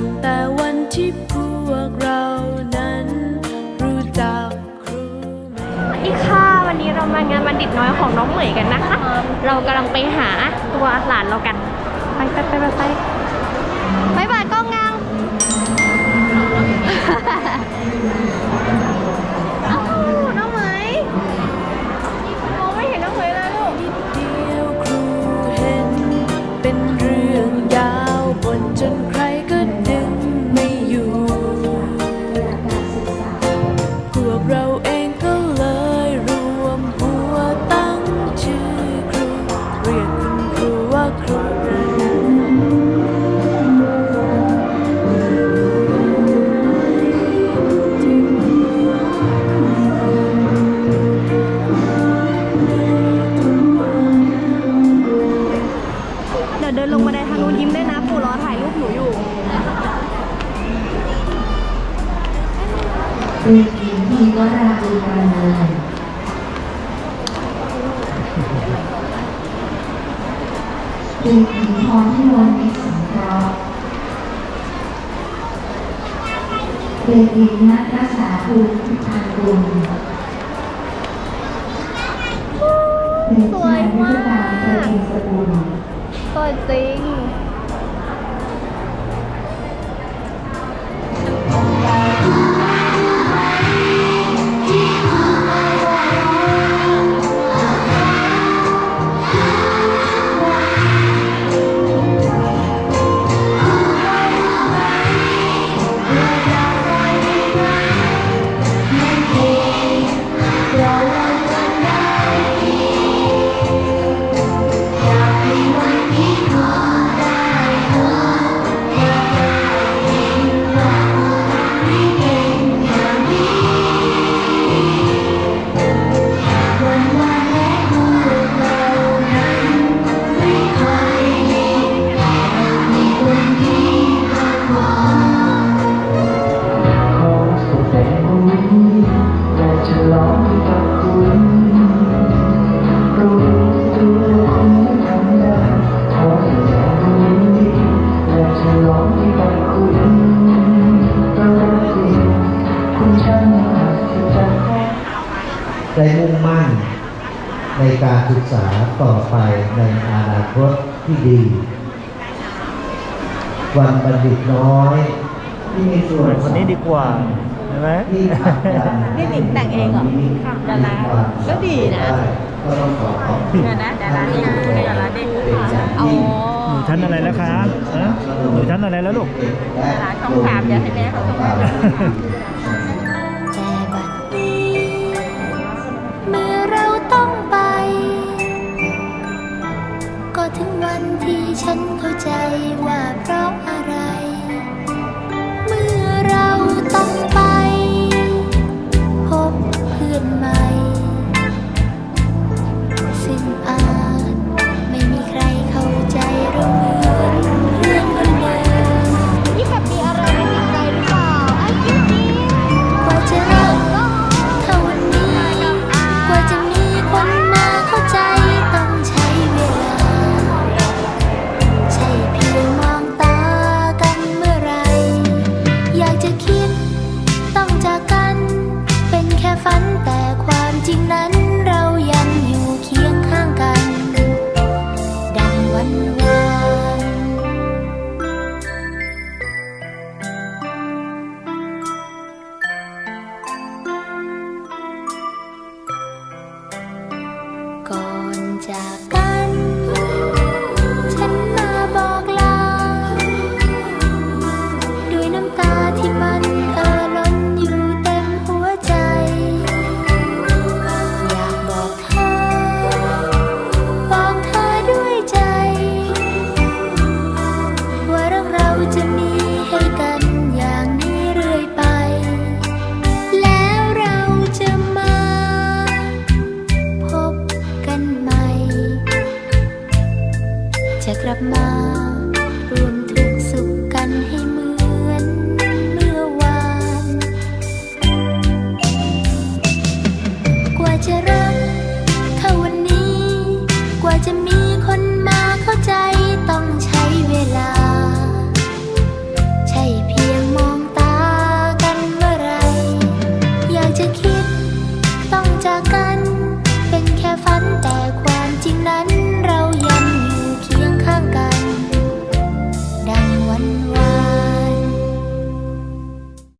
พี่พวเรากวันนี้เรามางานบัณฑิตน้อยของน้องเหมยกันนะคะ เรากำลังไปหาตัวหลานเรากัน ไปไปไปไปไปบายบายก็ เรียนหญิงราดีการเนินเด็พรที่วันนิสสังเคราะเด็กหญินัทรักษาภูมิทางด็กชายวิท การศึกษาต่อไปในอนาคตที่ดี วันบัณฑิตน้อย ที่มีส่วนคนนี้ดีกว่าใช่ไหมที่นี่หนิงแต่งเองเหรอค่ะดาราก็ดีนะก็ต้องขอขอบคุณนะดาราดีดาราดีเอาหนูชั้นอะไรแล้วคะหนูชั้นอะไรแล้วลูกหลานช่องสามเดี๋ยวให้แม่เขาส่ง ก็ถึงวันที่ฉันเข้าใจว่าเพราะอะไร เมื่อเราต้องไป พบเพื่อนมา